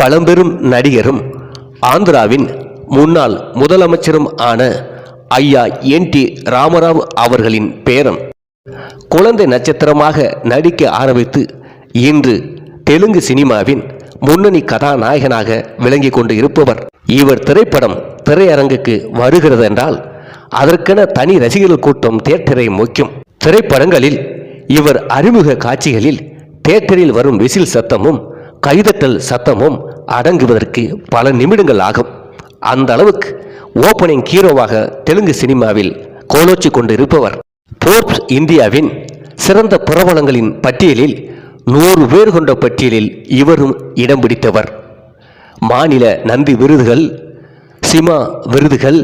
பழம்பெரும் நடிகரும் ஆந்திராவின் முன்னாள் முதலமைச்சரும் ஆன ஐயா என் டி ராமராவ் அவர்களின் பேரன். குழந்தை நட்சத்திரமாக நடிக்க ஆரம்பித்து இன்று தெலுங்கு சினிமாவின் முன்னணி கதாநாயகனாக விளங்கிக் கொண்டு இருப்பவர் இவர் திரைப்படம் திரையரங்குக்கு வருகிறது என்றால் அதற்கென தனி ரசிகர்கள் கூட்டம் தேட்டரை முக்கியம். திரைப்படங்களில் இவர் அறிமுக காட்சிகளில் தேட்டரில் வரும் விசில் சத்தமும் கைதட்டல் சத்தமும் அடங்குவதற்கு பல நிமிடங்கள் ஆகும். அந்த அளவுக்கு ஓப்பனிங் ஹீரோவாக தெலுங்கு சினிமாவில் கோலோச்சி கொண்டு இருப்பவர் போர்ப்ஸ் இந்தியாவின் சிறந்த பிரபலங்களின் பட்டியலில் நூறு பேர் கொண்ட பட்டியலில் இவரும் இடம் பிடித்தவர். மாநில நந்தி விருதுகள் சிமா விருதுகள்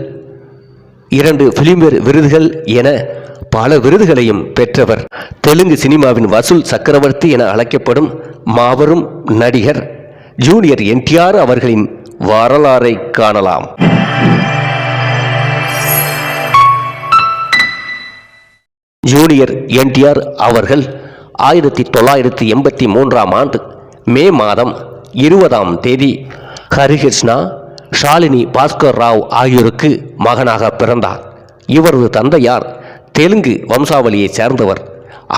இரண்டு பிலிம்பேர் விருதுகள் என பல விருதுகளையும் பெற்றவர். தெலுங்கு சினிமாவின் வசூல் சக்கரவர்த்தி என அழைக்கப்படும் மாபெரும் நடிகர் ஜூனியர் என்டிஆர் அவர்களின் வரலாறை காணலாம். ஜூனியர் என்டிஆர் அவர்கள் ஆயிரத்தி தொள்ளாயிரத்தி எண்பத்தி மூன்றாம் ஆண்டு மே மாதம் இருபதாம் தேதி ஹரிகிருஷ்ணா ஷாலினி பாஸ்கர் ராவ் ஆகியோருக்கு மகனாக பிறந்தார். இவரது தந்தையார் தெலுங்கு வம்சாவளியைச் சேர்ந்தவர்.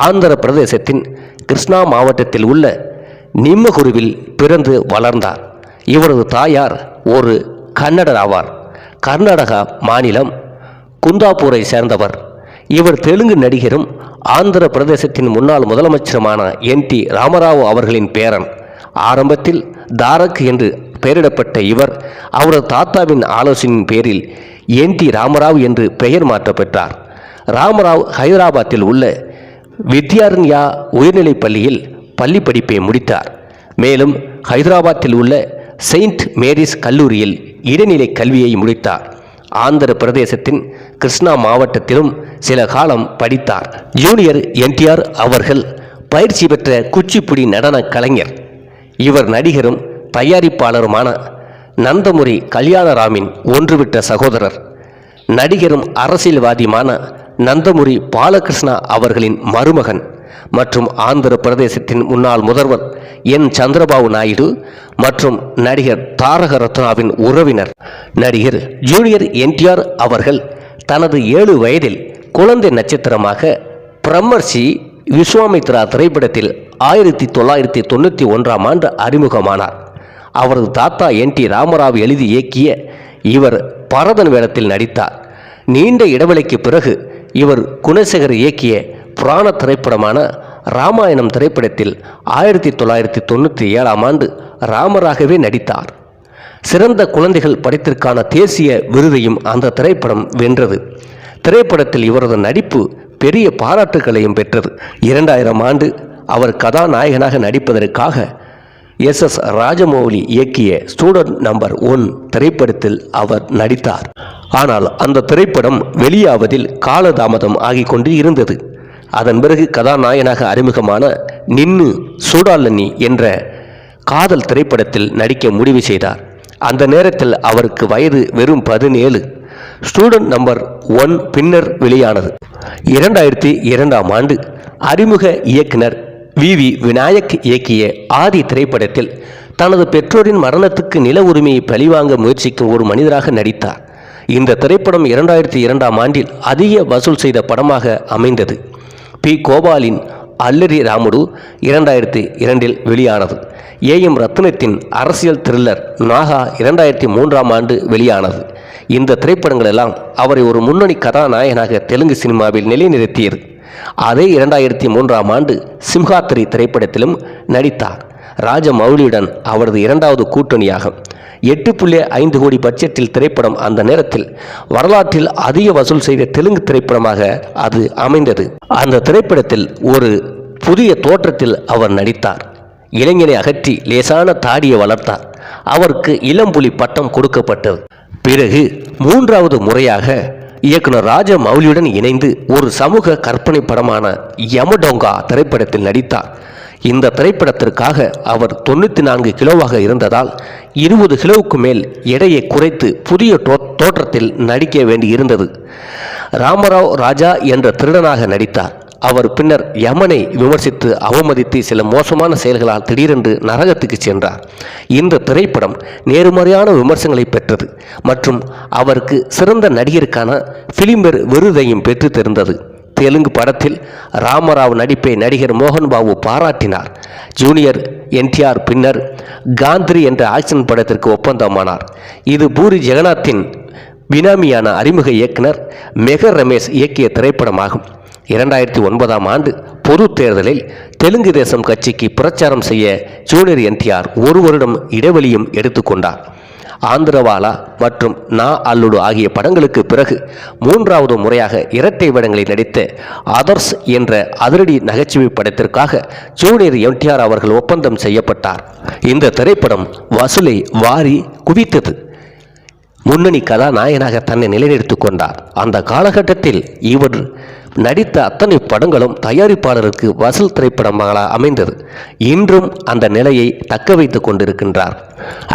ஆந்திர பிரதேசத்தின் கிருஷ்ணா மாவட்டத்தில் உள்ள நிம்மகுருவில் பிறந்து வளர்ந்தார். இவரது தாயார் ஒரு கன்னடர் ஆவார் கர்நாடகா மாநிலம் குந்தாப்பூரை சேர்ந்தவர். இவர் தெலுங்கு நடிகரும் ஆந்திர பிரதேசத்தின் முன்னாள் முதலமைச்சருமான என் டி ராமராவ் அவர்களின் பேரன். ஆரம்பத்தில் தாரக் என்று பெயரிடப்பட்ட இவர் அவரது தாத்தாவின் ஆலோசனையின் பேரில் என் டி ராமராவ் என்று பெயர் மாற்றப்பெற்றார். ராமராவ் ஹைதராபாத்தில் உள்ள வித்யாரண்யா உயர்நிலைப் பள்ளியில் பள்ளி படிப்பை முடித்தார். மேலும் ஹைதராபாத்தில் உள்ள செயின்ட் மேரிஸ் கல்லூரியில் இடைநிலை கல்வியை முடித்தார். ஆந்திர பிரதேசத்தின் கிருஷ்ணா மாவட்டத்திலும் சில காலம் படித்தார். ஜூனியர் என்டிஆர் அவர்கள் பயிற்சி பெற்ற குச்சிப்புடி நடன கலைஞர். இவர் நடிகரும் தயாரிப்பாளருமான நந்தமுரி கல்யாணராமின் ஒன்றுவிட்ட சகோதரர். நடிகரும் அரசியல்வாதியுமான நந்தமுரி பாலகிருஷ்ணா அவர்களின் மருமகன். மற்றும் ஆந்திர பிரதேசத்தின் முன்னாள் முதல்வர் என். சந்திரபாபு நாயுடு மற்றும் நடிகர் தாரக ரத்னாவின் உறவினர் நடிகர் ஜூனியர் என்டிஆர் அவர்கள் தனது ஏழு வயதில் குழந்தை நட்சத்திரமாக பிரம்மர்ஷி விஸ்வாமித்ரா திரைப்படத்தில் ஆயிரத்தி தொள்ளாயிரத்தி தொண்ணூற்றி ஒன்றாம் ஆண்டு அறிமுகமானார். அவரது தாத்தா என். டி. ராமராவ் எழுதி இயக்கிய இவர் பரதன் வேடத்தில் நடித்தார். நீண்ட இடைவெளிக்கு பிறகு இவர் குணசேகர் இயக்கிய புராண திரைப்படமான ராமாயணம் திரைப்படத்தில் ஆயிரத்தி தொள்ளாயிரத்தி தொண்ணூற்றி ஏழாம் ஆண்டு ராமராகவே நடித்தார். சிறந்த குழந்தைகள் படத்திற்கான தேசிய விருதையும் அந்த திரைப்படம் வென்றது. திரைப்படத்தில் இவரது நடிப்பு பெரிய பாராட்டுகளையும் பெற்றது. இரண்டாயிரம் ஆண்டு அவர் கதாநாயகனாக நடிப்பதற்காக எஸ் எஸ் ராஜமௌலி இயக்கிய ஸ்டூடெண்ட் நம்பர் ஒன் திரைப்படத்தில் அவர் நடித்தார். ஆனால் அந்த திரைப்படம் வெளியாவதில் காலதாமதம் ஆகிக் கொண்டு இருந்தது. அதன் பிறகு கதாநாயகனாக அறிமுகமான நின்னு சூடாலனி என்ற காதல் திரைப்படத்தில் நடிக்க முடிவு செய்தார். அந்த நேரத்தில் அவருக்கு வயது வெறும் பதினேழு. ஸ்டூடெண்ட் நம்பர் ஒன் பின்னர் வெளியானது. இரண்டாயிரத்தி இரண்டாம் ஆண்டு அறிமுக இயக்குனர் வி. வி. விநாயக் இயக்கிய ஆதி திரைப்படத்தில் தனது பெற்றோரின் மரணத்துக்கு நில உரிமையை பழிவாங்க முயற்சிக்கும் ஒரு மனிதராக நடித்தார். இந்த திரைப்படம் இரண்டாயிரத்தி இரண்டாம் ஆண்டில் அதிக வசூல் செய்த படமாக அமைந்தது. பி. கோபாலின் அல்லரி ராமுடு இரண்டாயிரத்தி இரண்டில் வெளியானது. ஏ. எம். ரத்னத்தின் அரசியல் த்ரில்லர் நாகா இரண்டாயிரத்தி மூன்றாம் ஆண்டு வெளியானது. இந்த திரைப்படங்கள் எல்லாம் அவரை ஒரு முன்னணி கதாநாயகனாக தெலுங்கு சினிமாவில் நிலைநிறுத்தியது. அதே இரண்டாயிரத்தி மூன்றாம் ஆண்டு சிம்ஹாத்திரி திரைப்படத்திலும் நடித்தார். ராஜமௌலியுடன் அவரது இரண்டாவது கூட்டணியாகும். எட்டு புள்ளி ஐந்து கோடி பட்ஜெட்டில் திரைப்படம் அந்த நேரத்தில் வரலாற்றில் அதிக வசூல் செய்த தெலுங்கு திரைப்படமாக அது அமைந்தது. அந்த திரைப்படத்தில் ஒரு புதிய தோற்றத்தில் அவர் நடித்தார். இளைஞனை அகற்றி லேசான தாடியை வளர்த்தார். அவருக்கு இளம்புலி பட்டம் கொடுக்கப்பட்டது. பிறகு மூன்றாவது முறையாக இயக்குனர் ராஜ மௌலியுடன் இணைந்து ஒரு சமூக கற்பனை படமான யமடோங்கா திரைப்படத்தில் நடித்தார். இந்த திரைப்படத்திற்காக அவர் தொண்ணூற்றி நான்கு கிலோவாக இருந்ததால் இருபது கிலோவுக்கு மேல் எடையை குறைத்து புதிய தோ- தோற்றத்தில் நடிக்க வேண்டி இருந்தது ராமராவ் ராஜா என்ற திருடனாக நடித்தார். அவர் பின்னர் யமனை விமர்சித்து அவமதித்து சில மோசமான செயல்களால் திடீரென்று நரகத்துக்கு சென்றார். இந்த திரைப்படம் நேர்மறையான விமர்சனங்களை பெற்றது மற்றும் அவருக்கு சிறந்த நடிகருக்கான பிலிம்பெர் விருதையும் பெற்று தெரிந்தது தெலுங்கு படத்தில் ராமராவ் நடிப்பை நடிகர் மோகன் பாபு பாராட்டினார். ஜூனியர் என்டிஆர் பின்னர் காந்திரி என்ற ஆக்ஷன் படத்திற்கு ஒப்பந்தமானார். இது பூரி ஜெகநாத்தின் பினாமியான அறிமுக இயக்குனர் மெகர் ரமேஷ் இயக்கிய திரைப்படமாகும். இரண்டாயிரத்தி ஒன்பதாம் ஆண்டு பொது தேர்தலில் தெலுங்கு தேசம் கட்சிக்கு பிரச்சாரம் செய்ய ஜூனியர் என்டிஆர் ஒரு வருடம் இடைவெளியும் எடுத்துக்கொண்டார். ஆந்திரவாலா மற்றும் நா அல்லுடு ஆகிய படங்களுக்கு பிறகு மூன்றாவது முறையாக இரட்டை வேடங்களில் நடித்த அதர்ஸ் என்ற அதிரடி நகைச்சுவை படத்திற்காக ஜூனியர் எம்டிஆர் அவர்கள் ஒப்பந்தம் செய்யப்பட்டார். இந்த திரைப்படம் வசூலை வாரி குவித்தது. முன்னணி கதாநாயகனாக தன்னை நிலைநிறுத்திக் கொண்டார். அந்த காலகட்டத்தில் இவர் நடித்த அத்தனை படங்களும் தயாரிப்பாளருக்கு வசூல் திரைப்படமாக அமைந்தது. இன்றும் அந்த நிலையை தக்க வைத்து கொண்டிருக்கின்றார்.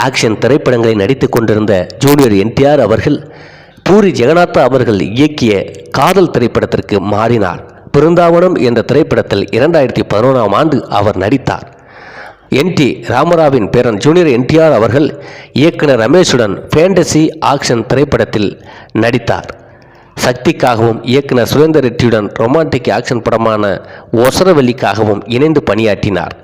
ஆக்ஷன் திரைப்படங்களை நடித்துக் கொண்டிருந்த ஜூனியர் என்டிஆர் அவர்கள் பூரி ஜெகநாத் அவர்கள் இயக்கிய காதல் திரைப்படத்திற்கு மாறினார். பிருந்தாவனம் என்ற திரைப்படத்தில் இரண்டாயிரத்தி பதினொன்றாம் ஆண்டு அவர் நடித்தார். என்டி ராமராவின் பேரன் ஜூனியர் என்டிஆர் அவர்கள் இயக்குனர் ரமேஷுடன் ஃபேண்டசி ஆக்ஷன் திரைப்படத்தில் நடித்தார். சக்திக்காகவும் இயக்குனர் சுரேந்தர் ரெட்டியுடன் ரொமான்டிக் ஆக்ஷன் படமான ஒசரவெல்லிக்காகவும் இணைந்து பணியாற்றினார்.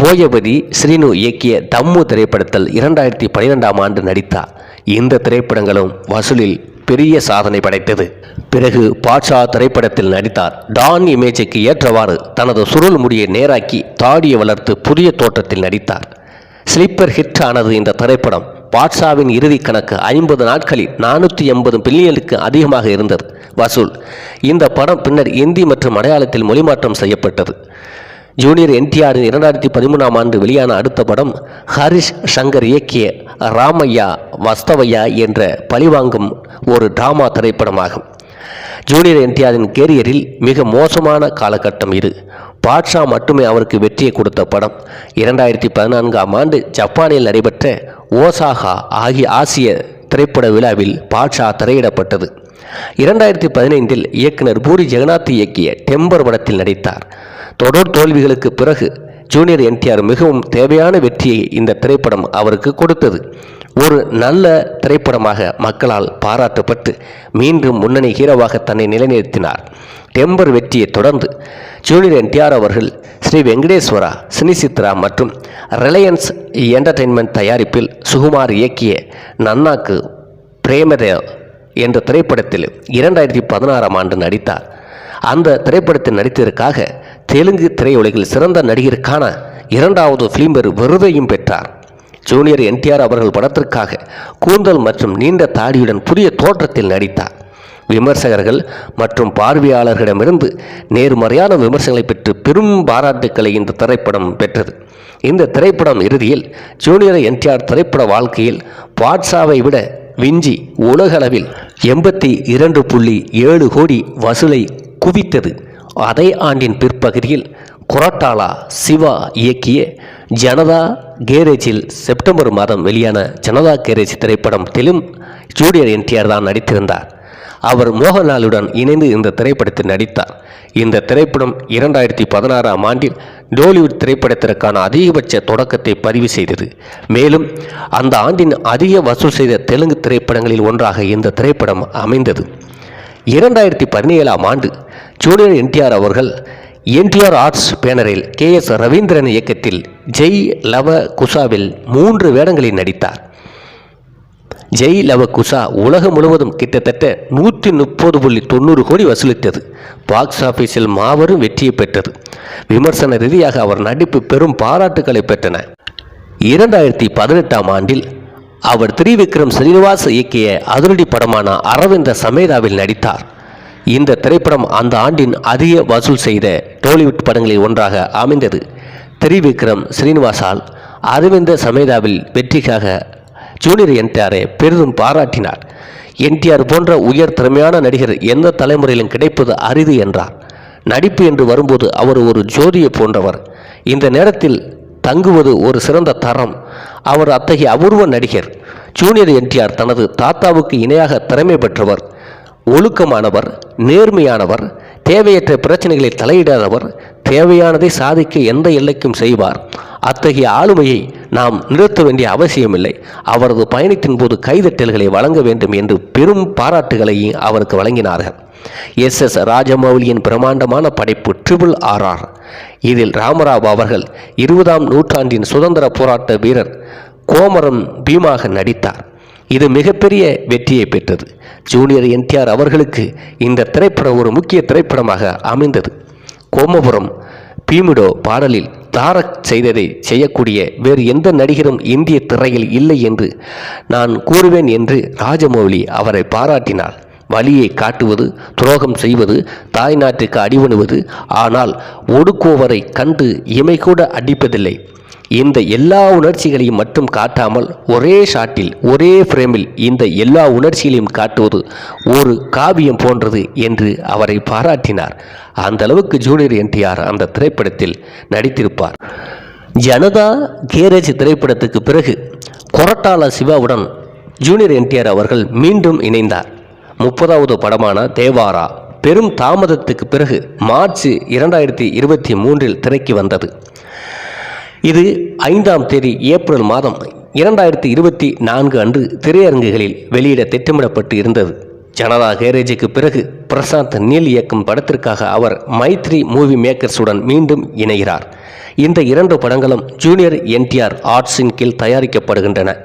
போயபதி ஸ்ரீனு இயக்கிய தம்மு திரைப்படத்தில் இரண்டாயிரத்தி பனிரெண்டாம் ஆண்டு நடித்தார். இந்த திரைப்படங்களும் வசூலில் பெரிய சாதனை படைத்தது. பிறகு பாட்ஷா திரைப்படத்தில் நடித்தார். டான் இமேஜுக்கு ஏற்றவாறு தனது சுருள் முடியை நேராக்கி தாடியை வளர்த்து புதிய தோற்றத்தில் நடித்தார். ஸ்லீப்பர் ஹிட் ஆனது இந்த திரைப்படம் பாட்ஷாவின் இறுதி கணக்கு ஐம்பது நாட்களில் நானூற்றி எண்பது பில்லியனுக்கு அதிகமாக இருந்தது. வசூல். இந்த படம் பின்னர் இந்தி மற்றும் மலையாளத்தில் மொழிமாற்றம் செய்யப்பட்டது. ஜூனியர் என்டிஆரின் இரண்டாயிரத்தி பதிமூணாம் ஆண்டு வெளியான அடுத்த படம் ஹரிஷ் சங்கர் இயக்கிய ராமையா வஸ்தவையா என்ற பழிவாங்கும் ஒரு டிராமா திரைப்படமாகும். ஜூனியர் என்டிஆரின் கேரியரில் மிக மோசமான காலகட்டம் இது. பாட்ஷா மட்டுமே அவருக்கு வெற்றியை கொடுத்த படம். இரண்டாயிரத்தி பதினான்காம் ஆண்டு ஜப்பானில் நடைபெற்ற ஓசாகா ஆகிய ஆசிய திரைப்பட விழாவில் பாட்ஷா திரையிடப்பட்டது. இரண்டாயிரத்தி பதினைந்தில் இயக்குனர் பூரி ஜெகநாத் இயக்கிய டெம்பர் படத்தில் நடித்தார். தொடர் தோல்விகளுக்கு பிறகு ஜூனியர் என்டிஆர் மிகவும் தேவையான வெற்றியை இந்த திரைப்படம் அவருக்கு கொடுத்தது. ஒரு நல்ல திரைப்படமாக மக்களால் பாராட்டப்பட்டு மீண்டும் முன்னணி ஹீரோவாக தன்னை நிலைநிறுத்தினார். டெம்பர் வெற்றியை தொடர்ந்து ஜூனியர் என்டிஆர் அவர்கள் ஸ்ரீ வெங்கடேஸ்வரா சினிசித்ரா மற்றும் ரிலையன்ஸ் என்டர்டெயின்மெண்ட் தயாரிப்பில் சுகுமார் இயக்கிய நன்னாக்கு பிரேமதேவ் என்ற திரைப்படத்தில் இரண்டாயிரத்தி பதினாறாம் ஆண்டு நடித்தார். அந்த திரைப்படத்தில் நடித்ததற்காக தெலுங்கு திரையுலகில் சிறந்த நடிகருக்கான இரண்டாவது ஃபிலிம்பர் விருதையும் பெற்றார். ஜூனியர் என்டிஆர் அவர்கள் படத்திற்காக கூந்தல் மற்றும் நீண்ட தாடியுடன் புதிய தோற்றத்தில் நடித்தார். விமர்சகர்கள் மற்றும் பார்வையாளர்களிடமிருந்து நேர்மறையான விமர்சனங்களை பெற்று பெரும் பாராட்டுக்களை இந்த திரைப்படம் பெற்றது. இந்த திரைப்படம் இறுதியில் ஜூனியர் என்டிஆர் திரைப்பட வாழ்க்கையில் பாட்ஷாவை விட விஞ்சி உலகளவில் எண்பத்தி இரண்டு புள்ளி ஏழு கோடி வசூலை குவித்தது. அதே ஆண்டின் பிற்பகுதியில் கொரட்டாலா சிவா இயக்கிய ஜனதா கேரேஜில் செப்டம்பர் மாதம் வெளியான ஜனதா கேரேஜ் திரைப்படத்திலும் ஜூனியர் என்டிஆர் தான் நடித்திருந்தார். அவர் மோகன்லாலுடன் இணைந்து இந்த திரைப்படத்தில் நடித்தார். இந்த திரைப்படம் இரண்டாயிரத்தி பதினாறாம் ஆண்டில் டோலிவுட் திரைப்படத்திற்கான அதிகபட்ச தொடக்கத்தை பதிவு செய்தது. மேலும் அந்த ஆண்டின் அதிக வசூல் செய்த தெலுங்கு திரைப்படங்களில் ஒன்றாக இந்த திரைப்படம் அமைந்தது. இரண்டாயிரத்தி பதினேழாம் ஆண்டு ஜூனியர் என்டிஆர் அவர்கள் என்டிஆர் ஆர்ட்ஸ் பேனரில் கே எஸ் ரவீந்திரன் இயக்கத்தில் ஜெய் லவ குசாவில் மூன்று வேடங்களில் நடித்தார். ஜெய் லவ குசா உலகம் முழுவதும் கிட்டத்தட்ட நூற்றி முப்பது புள்ளி தொண்ணூறு கோடி வசூலித்தது. பாக்ஸ் ஆஃபீஸில் மாபெரும் வெற்றியை பெற்றது. விமர்சன ரீதியாக அவர் நடிப்பு பெரும் பாராட்டுக்களை பெற்றன. இரண்டாயிரத்தி பதினெட்டாம் ஆண்டில் அவர் திரிவிக்ரம் ஸ்ரீனிவாஸ் இயக்கிய அதிரடி படமான அரவிந்த சமேதாவில் நடித்தார். இந்த திரைப்படம் அந்த ஆண்டின் அதிக வசூல் செய்த டோலிவுட் படங்களில் ஒன்றாக அமைந்தது. திரிவிக்ரம் ஸ்ரீனிவாசால் அரவிந்த சமேதாவில் வெற்றிக்காக ஜூனியர் என்டிஆரை பெரிதும் பாராட்டினார். என்டிஆர் போன்ற உயர் திறமையான நடிகர் எந்த தலைமுறையிலும் கிடைப்பது அரிது என்றார். நடிப்பு என்று வரும்போது அவர் ஒரு ஜோதியை போன்றவர். இந்த நேரத்தில் தங்குவது ஒரு சிறந்த தரம். அவர் அத்தகைய அபூர்வ நடிகர் ஜூனியர் என்டிஆர் தனது தாத்தாவுக்கு இணையாக திறமை பெற்றவர் ஒழுக்கமானவர் நேர்மையானவர் தேவையற்ற பிரச்சனைகளை தலையிடாதவர் தேவையானதை சாதிக்க எந்த எல்லைக்கும் செய்வார். அத்தகைய ஆளுமையை நாம் நிறுத்த வேண்டிய அவசியமில்லை. அவரது பயணத்தின் போது கைதட்டல்களை வழங்க வேண்டும் என்று பெரும் பாராட்டுகளையும் அவருக்கு வழங்கினார்கள். எஸ். எஸ். ராஜமௌலியின் பிரம்மாண்டமான படைப்பு ட்ரிபிள் ஆர்ஆர் இதில் ராமராவ் அவர்கள் இருபதாம் நூற்றாண்டின் சுதந்திர போராட்ட வீரர் கோமரம் பீமாக நடித்தார். இது மிகப்பெரிய வெற்றியை பெற்றது. ஜூனியர் என்டிஆர் அவர்களுக்கு இந்த திரைப்படம் ஒரு முக்கிய திரைப்படமாக அமைந்தது. கோமபுரம் பீமிடோ பாடலில் தாரக் செய்ததை செய்யக்கூடிய வேறு எந்த நடிகரும் இந்திய திரையில் இல்லை என்று நான் கூறுவேன் என்று ராஜமௌலி அவரை பாராட்டினார். வழியை காட்டுவது துரோகம் செய்வது தாய் நாட்டுக்கு அடிபணுவது ஆனால் ஒடுக்குவரை கண்டு இமை கூட அடிப்பதில்லை. இந்த எல்லா உணர்ச்சிகளையும் மட்டும் காட்டாமல் ஒரே ஷாட்டில் ஒரே ஃப்ரேமில் இந்த எல்லா உணர்ச்சிகளையும் காட்டுவது ஒரு காவியம் போன்றது என்று அவரை பாராட்டினார். அந்த அளவுக்கு ஜூனியர் என்டிஆர் அந்த திரைப்படத்தில் நடித்திருப்பார். ஜனதா கேரேஜ் திரைப்படத்துக்கு பிறகு கொரட்டால சிவாவுடன் ஜூனியர் என்டிஆர் அவர்கள் மீண்டும் இணைந்தார். முப்பதாவது படமான தேவாரா பெரும் தாமதத்துக்கு பிறகு மார்ச் இரண்டாயிரத்தி இருபத்தி மூன்றில் திரைக்கு வந்தது. இது ஐந்தாம் தேதி ஏப்ரல் மாதம் இரண்டாயிரத்தி இருபத்தி நான்கு அன்று திரையரங்குகளில் வெளியிட திட்டமிடப்பட்டு இருந்தது. ஜனதா கேரேஜுக்கு பிறகு பிரசாந்த் நீல் இயக்கும் படத்திற்காக அவர் மைத்ரி மூவி மேக்கர்ஸுடன் மீண்டும் இணைகிறார். இந்த இரண்டு படங்களும் ஜூனியர் என்டிஆர் ஆர்ட்ஸின் கீழ் தயாரிக்கப்படுகின்றன.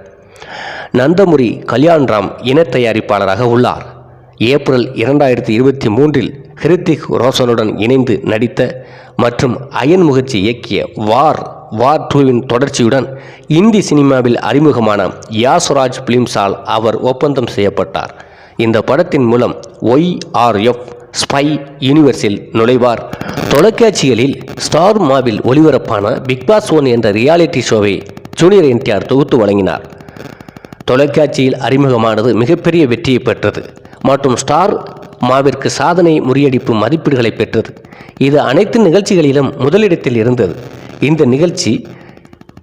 நந்தமுரி கல்யாண்ராம் இணை தயாரிப்பாளராக உள்ளார். ஏப்ரல் இரண்டாயிரத்தி இருபத்தி மூன்றில் ஹிருத்திக் ரோஷனுடன் இணைந்து நடித்த மற்றும் அயன் முகர்ஜி இயக்கிய வார் வார் டூவின் தொடர்ச்சியுடன் இந்தி சினிமாவில் அறிமுகமான யாஸ்ராஜ் பிலிம்ஸால் அவர் ஒப்பந்தம் செய்யப்பட்டார். இந்த படத்தின் மூலம் ஒய்ஆர்எஃப் ஸ்பை யூனிவர்ஸில் நுழைவார். தொலைக்காட்சிகளில் ஸ்டார் மாவில் ஒளிபரப்பான பிக் பாஸ் ஒன் என்ற ரியாலிட்டி ஷோவை ஜூனியர் என்டிஆர் தொகுத்து வழங்கினார். தொலைக்காட்சியில் அறிமுகமானது மிகப்பெரிய வெற்றியை பெற்றது. மற்றும் ஸ்டார் மாவிற்கு சாதனை முறியடிப்பு மதிப்பீடுகளை பெற்றது. இது அனைத்து நிகழ்ச்சிகளிலும் முதலிடத்தில் இருந்தது. இந்த நிகழ்ச்சி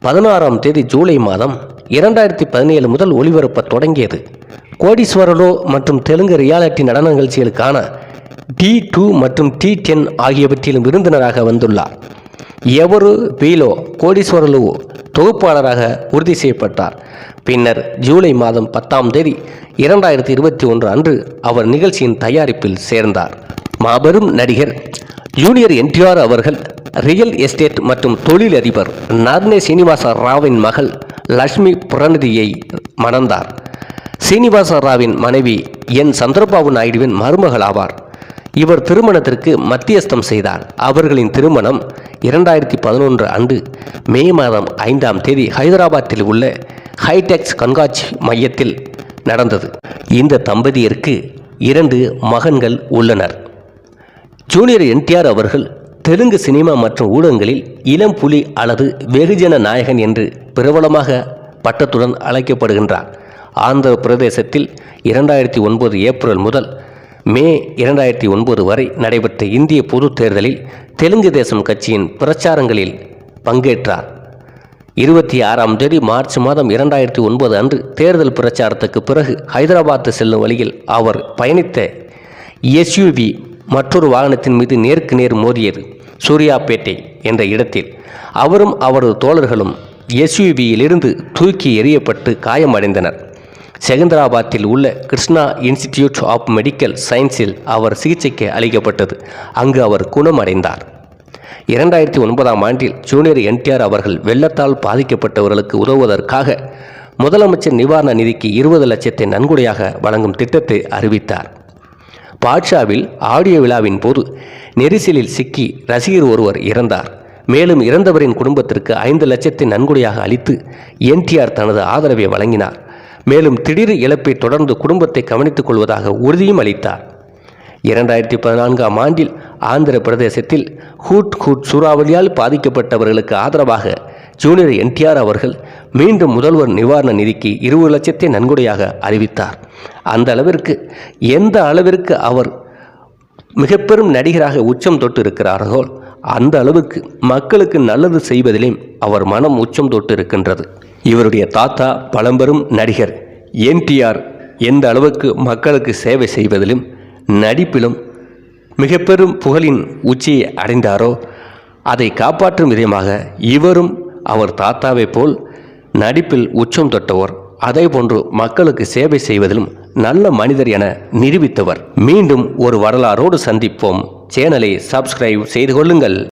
பதினாறாம் தேதி ஜூலை மாதம் இரண்டாயிரத்தி பதினேழு முதல் ஒளிபரப்ப தொடங்கியது. கோடீஸ்வரலோ மற்றும் தெலுங்கு ரியாலிட்டி நடன நிகழ்ச்சிகளுக்கான டி டூ மற்றும் டி டென் ஆகியவற்றிலும் விருந்தினராக வந்துள்ளார். எவரு பீலோ கோடீஸ்வரலுவோ தொகுப்பாளராக உறுதி செய்யப்பட்டார். பின்னர் ஜூலை மாதம் பத்தாம் தேதி இரண்டாயிரத்தி இருபத்தி ஒன்று அன்று அவர் நிகழ்ச்சியின் தயாரிப்பில் சேர்ந்தார். மாபெரும் நடிகர் ஜூனியர் என்டிஆர் அவர்கள் ரியல் எஸ்டேட் மற்றும் தொழிலதிபர் நர்னே சீனிவாச ராவின் மகள் லட்சுமி புரநிதியை மணந்தார். சீனிவாச ராவின் மனைவி என். சந்திரபாபு நாயுடுவின் மருமகள் ஆவார். இவர் திருமணத்திற்கு மத்தியஸ்தம் செய்தார். அவர்களின் திருமணம் இரண்டாயிரத்தி பதினொன்று அன்று மே மாதம் ஐந்தாம் தேதி ஹைதராபாத்தில் உள்ள ஹைடெக்ஸ் கண்காட்சி மையத்தில் நடந்தது. இந்த தம்பதியருக்கு இரண்டு மகன்கள் உள்ளனர். ஜூனியர் என்டிஆர் அவர்கள் தெலுங்கு சினிமா மற்றும் ஊடகங்களில் இளம் புலி அல்லது வெகுஜன நாயகன் என்று பிரபலமாக பட்டத்துடன் அழைக்கப்படுகின்றார். ஆந்திர பிரதேசத்தில் இரண்டாயிரத்தி ஒன்பது ஏப்ரல் முதல் மே இரண்டாயிரத்தி ஒன்பது வரை நடைபெற்ற இந்திய பொதுத் தேர்தலில் தெலுங்கு தேசம் கட்சியின் பிரச்சாரங்களில் பங்கேற்றார். இருபத்தி ஆறாம் தேதி மார்ச் மாதம் இரண்டாயிரத்தி ஒன்பது அன்று தேர்தல் பிரச்சாரத்துக்கு பிறகு ஹைதராபாத் செல்லும் வழியில் அவர் பயணித்த எஸ்யூவி மற்றொரு வாகனத்தின் மீது நேருக்கு நேர் மோதியது சூர்யாப்பேட்டை என்ற இடத்தில். அவரும் அவரது தோழர்களும் எஸ்யூவியிலிருந்து தூக்கி எறியப்பட்டு காயமடைந்தனர். செகந்திராபாத்தில் உள்ள கிருஷ்ணா இன்ஸ்டிடியூட் ஆஃப் மெடிக்கல் சயின்ஸில் அவர் சிகிச்சைக்கு அளிக்கப்பட்டது. அங்கு அவர் குணமடைந்தார். இரண்டாயிரத்தி ஒன்பதாம் ஆண்டில் ஜூனியர் என்டிஆர் அவர்கள் வெள்ளத்தால் பாதிக்கப்பட்டவர்களுக்கு உதவுவதற்காக முதலமைச்சர் நிவாரண நிதிக்கு இருபது லட்சத்தை நன்கொடையாக வழங்கும் திட்டத்தை அறிவித்தார். பாட்ஷாவில் ஆடியோ விழாவின் போது நெரிசலில் சிக்கி ரசிகர் ஒருவர் இறந்தார். மேலும் இறந்தவரின் குடும்பத்திற்கு ஐந்து லட்சத்தை நன்கொடையாக அளித்து என்டிஆர் தனது ஆதரவை வழங்கினார். மேலும் திடீர் இழப்பை தொடர்ந்து குடும்பத்தை கவனித்துக் கொள்வதாக உறுதியும் அளித்தார். இரண்டாயிரத்தி பதினான்காம் ஆண்டில் ஆந்திர பிரதேசத்தில் ஹூட் ஹூட் சூறாவளியால் பாதிக்கப்பட்டவர்களுக்கு ஆதரவாக ஜூனியர் என்டிஆர் அவர்கள் மீண்டும் முதல்வர் நிவாரண நிதிக்கு இருபது லட்சத்தை நன்கொடையாக அறிவித்தார். அந்த அளவிற்கு எந்த அளவிற்கு அவர் மிக பெரும் நடிகராக உச்சம் தொட்டு இருக்கிறார்களோ அந்த அளவுக்கு மக்களுக்கு நல்லது செய்வதிலும் அவர் மனம் உச்சம் தொட்டு இருக்கின்றது இவருடைய தாத்தா பழம்பெரும் நடிகர் என்டிஆர் எந்த அளவுக்கு மக்களுக்கு சேவை செய்வதிலும் நடிப்பிலும் மிக பெரும் புகழின் உச்சியை அடைந்தாரோ அதை காப்பாற்றும் விதமாக இவரும் அவர் தாத்தாவைப் போல் நடிப்பில் உச்சம் தொட்டவர். அதேபோன்று மக்களுக்கு சேவை செய்வதிலும் நல்ல மனிதர் என நிரூபித்தவர். மீண்டும் ஒரு வரலாறோடு சந்திப்போம். சேனலை சப்ஸ்கிரைப் செய்து கொள்ளுங்கள்.